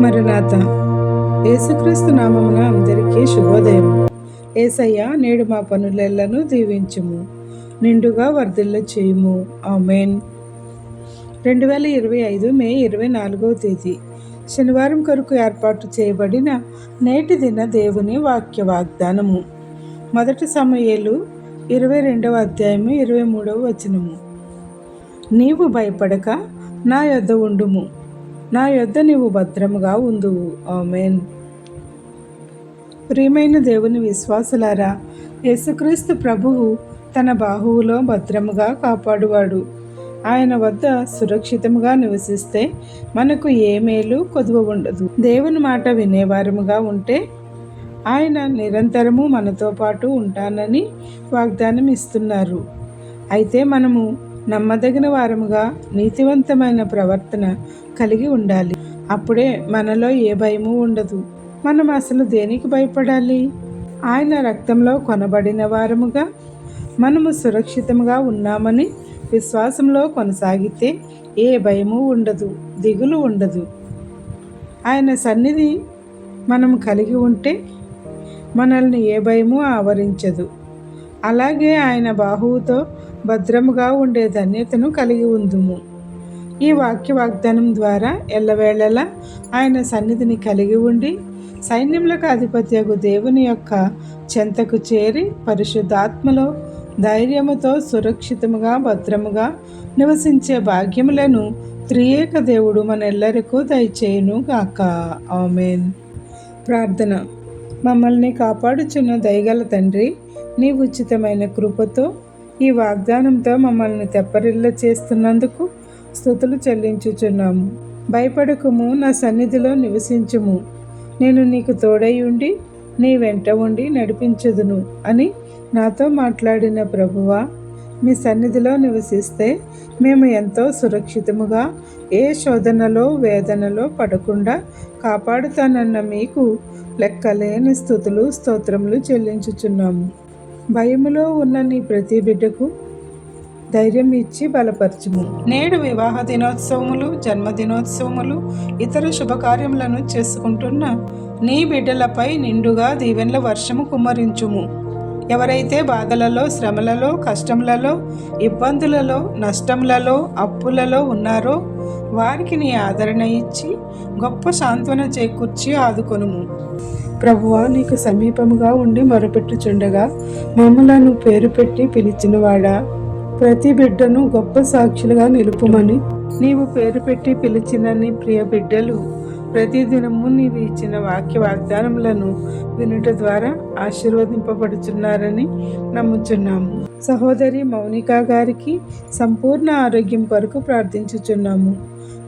మరణాత యేసుక్రీస్తు నామమున అందరికీ శుభోదయం. ఏసయ్య నేడు మా పనులెల్లను దీవించుము. నిండుగా వర్ధిల్ల చేయుము. ఆమెన్. రెండు వేల ఇరవై ఐదు మే ఇరవై నాలుగవ తేదీ. శనివారం కొరకు ఏర్పాటు చేయబడిన నేటి దిన దేవుని వాక్య వాగ్దానము మొదటి సమయాలు ఇరవై రెండవ అధ్యాయము ఇరవై మూడవ వచనము. నీవు భయపడక నా యొద్ద ఉండుము. నా యొద్ద నీవు భద్రముగా ఉందువు. ఆమెన్. ప్రియమైన దేవుని విశ్వాసులారా యేసుక్రీస్తు ప్రభువు తన బాహువులో భద్రముగా కాపాడువాడు. ఆయన వద్ద సురక్షితముగా నివసిస్తే మనకు ఏ మేలు కొదువ ఉండదు. దేవుని మాట వినేవారముగా ఉంటే ఆయన నిరంతరము మనతో పాటు ఉంటానని వాగ్దానం ఇస్తున్నారు అయితే మనము నమ్మదగిన వారముగా నీతివంతమైన ప్రవర్తన కలిగి ఉండాలి. అప్పుడే మనలో ఏ భయము ఉండదు. మనం అసలు దేనికి భయపడాలి? ఆయన రక్తంలో కొనబడిన వారముగా మనము సురక్షితంగా ఉన్నామని విశ్వాసంలో కొనసాగితే ఏ భయము ఉండదు దిగులు ఉండదు. ఆయన సన్నిధి మనం కలిగి ఉంటే మనల్ని ఏ భయము ఆవరించదు. అలాగే ఆయన బాహువుతో భద్రముగా ఉండే ధన్యతను కలిగి ఉందుము. ఈ వాక్య వాగ్దానం ద్వారా ఎల్లవేళలా ఆయన సన్నిధిని కలిగి ఉండి సైన్యములకు అధిపత్యకు దేవుని యొక్క చెంతకు చేరి పరిశుద్ధాత్మలో ధైర్యముతో సురక్షితముగా భద్రముగా నివసించే భాగ్యములను త్రియేక దేవుడు మనెల్లరికూ దయచేయును గాక. ఆమెన్. ప్రార్థన. మమ్మల్ని కాపాడుచున్న దయగల తండ్రి నీ ఉచితమైన కృపతో ఈ వాగ్దానంతో మమ్మల్ని తెప్పరిల్ల చేస్తున్నందుకు స్థుతులు చెల్లించుచున్నాము. భయపడకుము నా సన్నిధిలో నివసించుము. నేను నీకు తోడై ఉండి నీ వెంట ఉండి నడిపించదును అని నాతో మాట్లాడిన ప్రభువా మీ సన్నిధిలో నివసిస్తే మేము ఎంతో సురక్షితముగా ఏ శోధనలో వేదనలో పడకుండా కాపాడుతానన్న మీకు లెక్కలేని స్థుతులు స్తోత్రములు చెల్లించుచున్నాము. భయములో ఉన్న నీ ప్రతి బిడ్డకు ధైర్యం ఇచ్చి బలపరచుము. నేడు వివాహ దినోత్సవములు జన్మదినోత్సవములు ఇతర శుభకార్యములను చేసుకుంటున్న నీ బిడ్డలపై నిండుగా దీవెన్ల వర్షము కుమ్మరించుము. ఎవరైతే బాధలలో శ్రమలలో కష్టములలో ఇబ్బందులలో నష్టములలో అప్పులలో ఉన్నారో వారికి నీ ఆదరణ ఇచ్చి గొప్ప సాంత్వన చేకూర్చి ఆదుకొనుము. ప్రభువా నీకు సమీపముగా ఉండి మొరపెట్టుచుండగా మమ్మలను పేరు పెట్టి పిలిచినవాడా? ప్రతి బిడ్డను గొప్ప సాక్షులుగా నిలుపుమని. నీవు పేరు పెట్టి పిలిచిన నీ ప్రియ బిడ్డలు ప్రతిదినము నీవు ఇచ్చిన వాక్య వాగ్దానములను వినుట ద్వారా ఆశీర్వదింపబడుచున్నారని నమ్ముచున్నాము. సహోదరి మౌనిక గారికి సంపూర్ణ ఆరోగ్యం కొరకు ప్రార్థించుచున్నాము.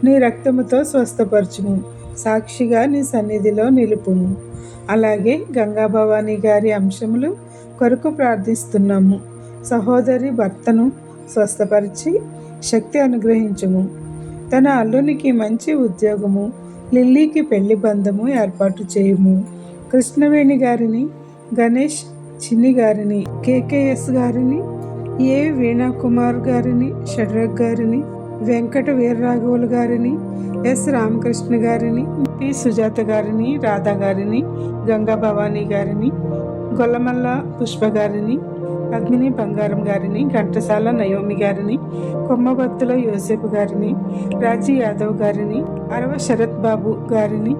నీ రక్తముతో స్వస్థపరచుము. సాక్షిగా నీ సన్నిధిలో నిలుపుము. అలాగే గంగా భవానీ గారి అంశములు కొరకు ప్రార్థిస్తున్నాము. సహోదరి భర్తను స్వస్థపరిచి శక్తి అనుగ్రహించుము. తన అల్లునికి మంచి ఉద్యోగము లిల్లీకి పెళ్ళి బంధము ఏర్పాటు చేయము. కృష్ణవేణి గారిని గణేష్ చిన్ని గారిని కేకేఎస్ గారిని ఏ వీణాకుమార్ గారిని షడ్రక్ గారిని వెంకట వీర్రాఘవులు గారిని ఎస్ రామకృష్ణ గారిని పి సుజాత గారిని రాధా గారిని గంగా భవానీ గారిని గొల్లమల్ల పుష్ప గారిని పద్మిని బంగారం గారిని ఘంటసాల నయోమి గారిని కొమ్మబత్తుల యోసేపు గారిని రాజీ యాదవ్ గారిని అరవ శరత్ బాబు గారిని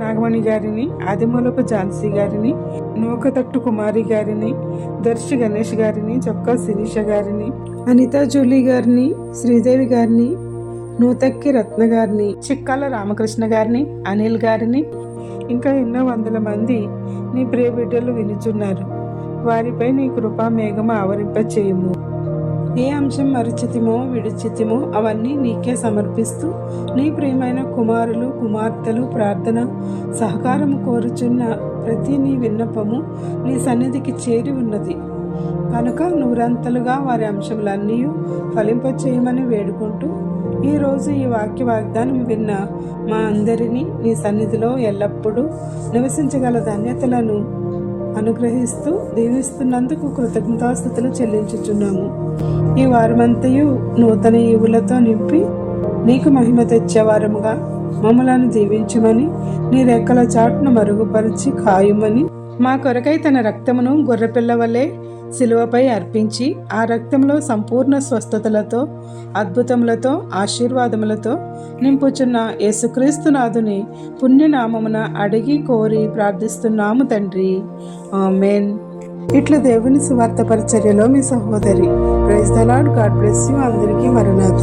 నాగమణి గారిని ఆదిమూలపు ఝాన్సీ గారిని నూకతట్టు కుమారి గారిని దర్శి గణేష్ గారిని చొక్కా శిరీష గారిని అనితా జూలీ గారిని శ్రీదేవి గారిని నూతక్కి రత్న గారిని చిక్కాల రామకృష్ణ గారిని అనిల్ గారిని ఇంకా ఎన్నో వందల మంది నీ ప్రియ బిడ్డలు వినుచున్నారు. వారిపై నీ కృపా మేఘము ఆవరింపచేయము. ఏ అంశం మరిచితిమో విడిచితిమో అవన్నీ నీకే సమర్పిస్తూ నీ ప్రియమైన కుమారులు కుమార్తెలు ప్రార్థన సహకారము కోరుచున్న ప్రతి నీ విన్నపము నీ సన్నిధికి చేరి ఉన్నది. కనుక నూరంతలుగా వారి అంశములన్నీ ఫలింపచేయమని వేడుకుంటూ ఈరోజు ఈ వాక్య వాగ్దానం విన్న మా అందరినీ నీ సన్నిధిలో ఎల్లప్పుడూ నివసించగల ధన్యతలను అనుగ్రహిస్తూ దీవిస్తున్నందుకు కృతజ్ఞతాస్థుతులు చెల్లించుచున్నాము. ఈ వారమంతయు నూతన ఈవులతో నింపి నీకు మహిమ తెచ్చేవారముగా మమ్మలను దీవించమని నీ రెక్కల చాటును మరుగుపరిచి ఖాయుమని మా కొరకై తన రక్తమును గొర్రెపిల్ల వలె శిలువపై అర్పించి ఆ రక్తంలో సంపూర్ణ స్వస్థతలతో అద్భుతములతో ఆశీర్వాదములతో నింపుచున్న యేసుక్రీస్తునాథుని పుణ్యనామమున అడిగి కోరి ప్రార్థిస్తున్నాము తండ్రి. ఆమెన్. ఇట్లా దేవుని సువార్త పరిచర్యలో మీ సహోదరి praise the Lord God bless you. అందరికీ మరణాథ